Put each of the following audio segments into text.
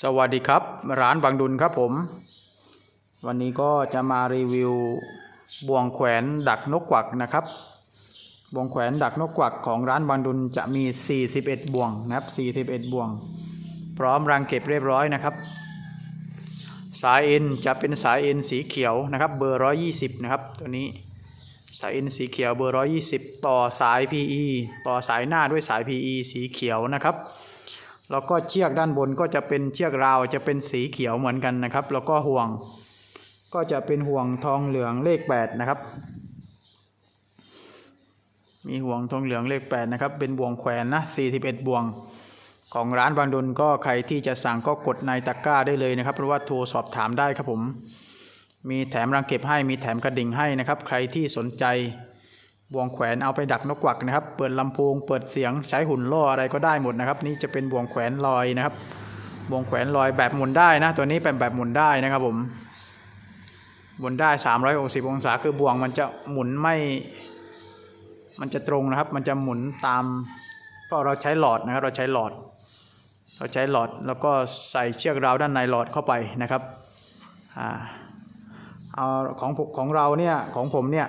สวัสดีครับ ร้านบางดุลครับผม วันนี้ก็จะมารีวิวบ่วงแขวนดักนกกวักนะครับบ่วงแขวนดักนกกวักของร้านบางดุลจะมี 41 บ่วงนะครับ 41 บ่วง พร้อมรังเก็บเรียบร้อยนะครับ สายเอ็นจะเป็นสายเอ็นสีเขียวนะครับ เบอร์ 120 นะครับ ตัวนี้สายเอ็นสีเขียวเบอร์ 120 ต่อสาย PE ต่อสายหน้าด้วยสาย PE สีเขียวนะครับ แล้วก็เชือกด้านบนก็จะเป็นเชือกราวจะเป็นสีเขียวเหมือนกันนะครับ แล้วก็ห่วงก็จะเป็นห่วงทองเหลืองเลขแปดนะครับ มีห่วงทองเหลืองเลขแปดนะครับ เป็นบ่วงแขวนนะ41 บ่วงของร้านบางดนก็ใครที่จะสั่งก็กดในตะกร้าได้เลยนะครับ เพราะว่าโทรสอบถามได้ครับผม มีแถมรังเก็บให้มีแถมกระดิ่งให้นะครับ ใครที่สนใจ บ่วงแขวนเอาไปดักนกกวักนะครับ เปิดลำโพง เปิดเสียงใช้หุ่นล่ออะไรก็ได้หมดนะครับ นี่จะเป็นบ่วงแขวนลอยนะครับ บ่วงแขวนลอยแบบหมุนได้นะ ตัวนี้เป็นแบบหมุนได้นะครับผมหมุนได้ 360 องศาคือบ่วงมันจะหมุนไม่ มันจะตรงนะครับ มันจะหมุนตามก็เราใช้หลอดนะครับ เราใช้หลอด เราใช้หลอดแล้วก็ใส่เชือกราวด้านในหลอดเข้าไปนะครับอ่าเอาของของเราเนี่ยของผมเนี่ย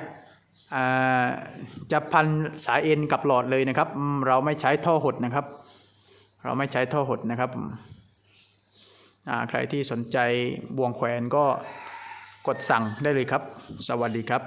จะพันสายเอ็นกับหลอดเลยนะครับ เราไม่ใช้ท่อหดนะครับ เราไม่ใช้ท่อหดนะครับใครที่สนใจบ่วงแขวนก็กดสั่งได้เลยครับ สวัสดีครับ